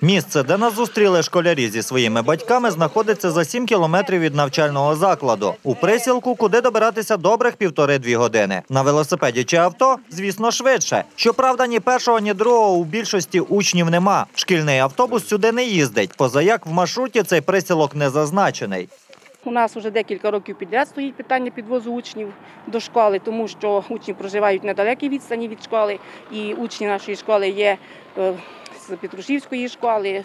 Місце, де нас зустріли школярі зі своїми батьками, знаходиться за 7 кілометрів від навчального закладу. У присілку, куди добиратися добрих півтори-дві години. На велосипеді чи авто, звісно, швидше. Щоправда, ні першого, ні другого у більшості учнів нема. Шкільний автобус сюди не їздить. Позаяк в маршруті цей присілок не зазначений. У нас вже декілька років підряд стоїть питання підвозу учнів до школи, тому що учні проживають на далекій відстані від школи, і учні нашої школи є е, з Петрушівської школи,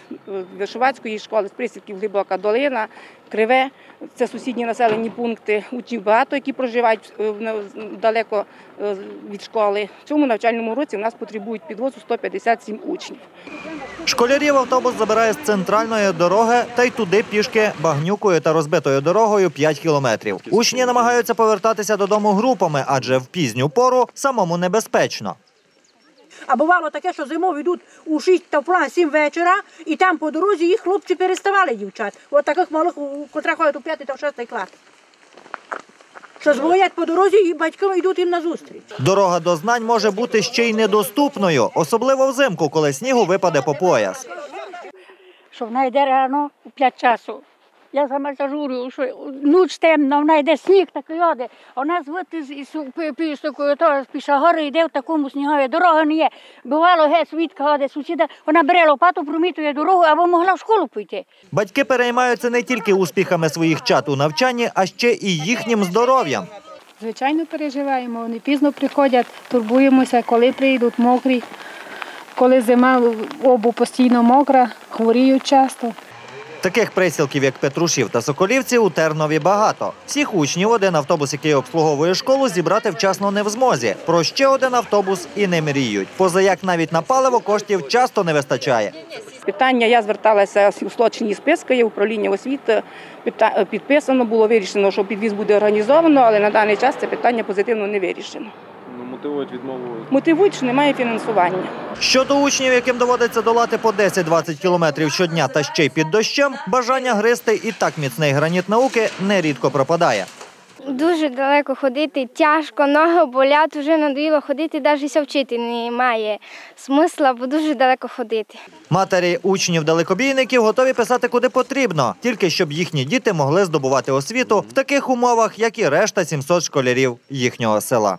е, школи, з присідків Глибока Долина, Криве. Це сусідні населені пункти. Учнів багато, які проживають е, в далеко е, від школи. В цьому навчальному році у нас потребують підвозу 157 учнів. Школярів автобус забирає з центральної дороги та й туди пішки багнюкою та розбитою дорогою 5 кілометрів. Учні намагаються повертатися додому групами, адже в пізню пору самому небезпечно. А бувало таке, що зимою йдуть у 6 та в план 7 вечора, і там по дорозі їх хлопці переставали дівчат. От таких малих, котрі ходять у 5 та в 6 клас. Що звоять по дорозі і батьки йдуть їм назустріч. Дорога до знань може бути ще й недоступною, особливо взимку, коли снігу випаде по пояс. що вона йде рано у 5 часу. Я сама зажурю, що ніч темна, вона йде сніг такий оде. А вона звати з із пістокою, то з пішагори йде в такому снігові. Дороги не є. Бувало, геть свідка оде сусіда, вона бере лопату, промітує дорогу, або могла в школу піти. Батьки переймаються не тільки успіхами своїх чат у навчанні, а ще і їхнім здоров'ям. Звичайно, переживаємо. Вони пізно приходять, турбуємося, коли прийдуть мокрі, коли зима обу постійно мокра, хворіють часто. Таких присілків, як Петрушів та Соколівці, у Тернові багато. Всіх учнів один автобус, який обслуговує школу, зібрати вчасно не в змозі. Про ще один автобус і не мріють. Позаяк навіть на паливо коштів часто не вистачає. Питання я зверталася у злочинні списки, управління освіти підписано, було вирішено, що підвіз буде організовано, але на даний час це питання позитивно не вирішено. Ну, мотивують відмову. Мотивують, що немає фінансування. Щодо учнів, яким доводиться долати по 10-20 кілометрів щодня та ще й під дощем, бажання гризти і так міцний граніт науки нерідко пропадає. Дуже далеко ходити, тяжко, ноги болять, вже надоїло ходити, навіть ся вчити немає смисла, бо дуже далеко ходити. Матері учнів-далекобійників готові писати куди потрібно, тільки щоб їхні діти могли здобувати освіту в таких умовах, як і решта 700 школярів їхнього села.